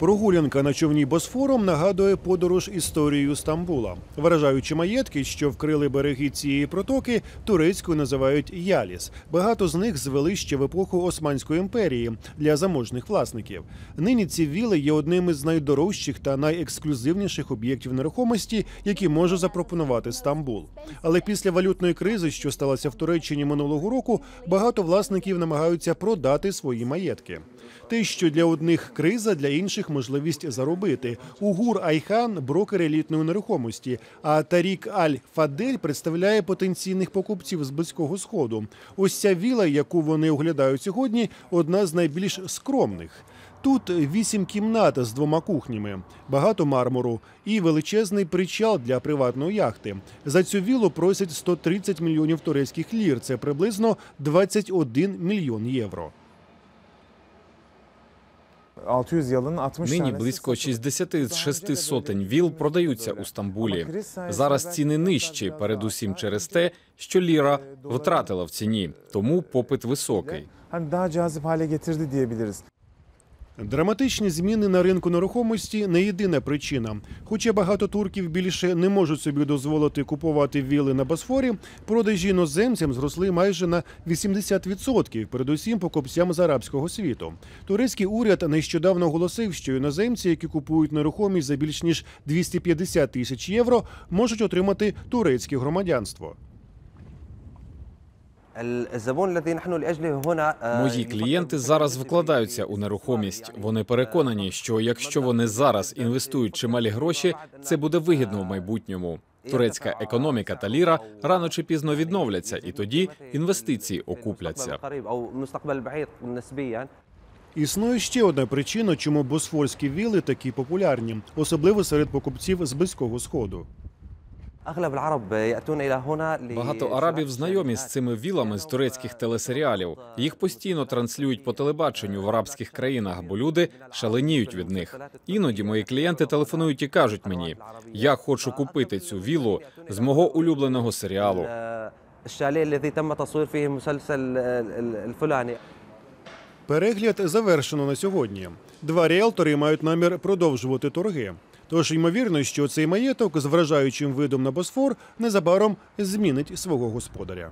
Прогулянка на човні Босфором нагадує подорож історією Стамбула. Вражаючі маєтки, що вкрили береги цієї протоки, турецькою називають яліс. Багато з них звели ще в епоху Османської імперії для заможних власників. Нині ці віли є одним із найдорожчих та найексклюзивніших об'єктів нерухомості, які може запропонувати Стамбул. Але після валютної кризи, що сталася в Туреччині минулого року, багато власників намагаються продати свої маєтки. Те, що для одних криза, для інших можливість заробити. Угур Айхан брокер елітної нерухомості. А Тарік Аль Фадель представляє потенційних покупців з близького сходу. Ось ця віла, яку вони оглядають сьогодні, одна з найбільш скромних. Тут вісім кімнат з двома кухнями, багато мармуру і величезний причал для приватної яхти. За цю вілу просять 130 мільйонів турецьких лір. Це приблизно 21 мільйон євро. 600 yılın 60 Нині близько satıldı. 60 з 6 сотень віл продаються у Стамбулі. Зараз ціни нижчі, передусім через те, що ліра втратила в ціні, тому попит високий. Драматичні зміни на ринку нерухомості не єдина причина. Хоча багато турків більше не можуть собі дозволити купувати віли на Босфорі, продажі іноземцям зросли майже на 80%, передусім покупцям з арабського світу. Турецький уряд нещодавно оголосив, що іноземці, які купують нерухомість за більш ніж 250 тисяч євро, можуть отримати турецьке громадянство. Мої клієнти зараз вкладаються у нерухомість. Вони переконані, що якщо вони зараз інвестують чималі гроші, це буде вигідно в майбутньому. Турецька економіка та ліра рано чи пізно відновляться, і тоді інвестиції окупляться. Існує ще одна причина, чому босфорські віли такі популярні, особливо серед покупців з близького сходу. Багато арабів знайомі з цими вілами з турецьких телесеріалів. Їх постійно транслюють по телебаченню в арабських країнах, бо люди шаленіють від них. Іноді мої клієнти телефонують і кажуть мені: я хочу купити цю вілу з мого улюбленого серіалу. Перегляд завершено на сьогодні. Два ріелтори мають намір продовжувати торги. Тож ймовірно, що цей маєток з вражаючим видом на Босфор незабаром змінить свого господаря.